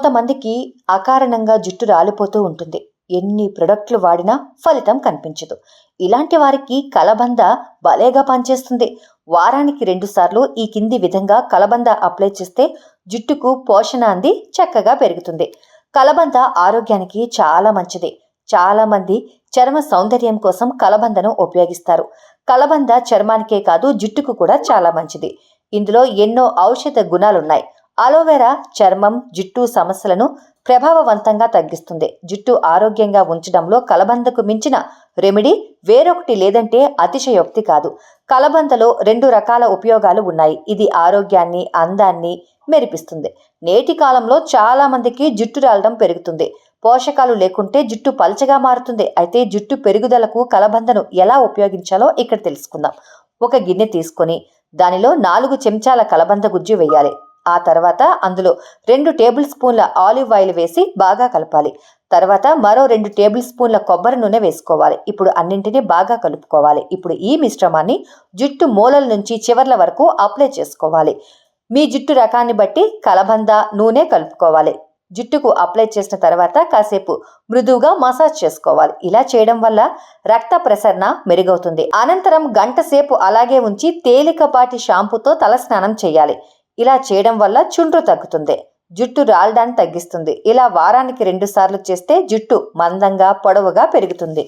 కొంతమందికి అకారణంగా జుట్టు రాలిపోతూ ఉంటుంది. ఎన్ని ప్రొడక్ట్లు వాడినా ఫలితం కనిపించదు. ఇలాంటి వారికి కలబంద భలేగా పనిచేస్తుంది. వారానికి రెండుసార్లు ఈ కింది విధంగా కలబంద అప్లై చేస్తే జుట్టుకు పోషణ అంది చక్కగా పెరుగుతుంది. కలబంద ఆరోగ్యానికి చాలా మంచిది. చాలామంది చర్మ సౌందర్యం కోసం కలబందను ఉపయోగిస్తారు. కలబంద చర్మానికే కాదు జుట్టుకు కూడా చాలా మంచిది. ఇందులో ఎన్నో ఔషధ గుణాలున్నాయి. అలోవెరా చర్మం జుట్టు సమస్యలను ప్రభావవంతంగా తగ్గిస్తుంది. జుట్టు ఆరోగ్యంగా ఉంచడంలో కలబందకు మించిన రెమెడీ వేరొకటి లేదంటే అతిశయోక్తి కాదు. కలబందలో రెండు రకాల ఉపయోగాలు ఉన్నాయి. ఇది ఆరోగ్యాన్ని అందాన్ని మెరిపిస్తుంది. నేటి కాలంలో చాలామందికి జుట్టు రాలడం పెరుగుతుంది. పోషకాలు లేకుంటే జుట్టు పలచగా మారుతుంది. అయితే జుట్టు పెరుగుదలకు కలబందను ఎలా ఉపయోగించాలో ఇక్కడ తెలుసుకుందాం. ఒక గిన్నె తీసుకొని దానిలో నాలుగు చెంచాల కలబంద గుజ్జు వేయాలి. ఆ తర్వాత అందులో రెండు టేబుల్ స్పూన్ల ఆలివ్ ఆయిల్ వేసి బాగా కలపాలి. తర్వాత మరో రెండు టేబుల్ స్పూన్ల కొబ్బరి నూనె వేసుకోవాలి. ఇప్పుడు అన్నింటినీ బాగా కలుపుకోవాలి. ఇప్పుడు ఈ మిశ్రమాన్ని జుట్టు మూలల నుంచి చివర్ల వరకు అప్లై చేసుకోవాలి. మీ జుట్టు రకాన్ని బట్టి కలబంద నూనె కలుపుకోవాలి. జుట్టుకు అప్లై చేసిన తర్వాత కాసేపు మృదువుగా మసాజ్ చేసుకోవాలి. ఇలా చేయడం వల్ల రక్త ప్రసరణ మెరుగవుతుంది. అనంతరం గంట సేపు అలాగే ఉంచి తేలికపాటి షాంపూతో తల స్నానం చేయాలి. ఇలా చేయడం వల్ల చుండ్రు తగ్గుతుంది. జుట్టు రాలడాన్ని తగ్గిస్తుంది. ఇలా వారానికి రెండు సార్లు చేస్తే జుట్టు మందంగా పొడవుగా పెరుగుతుంది.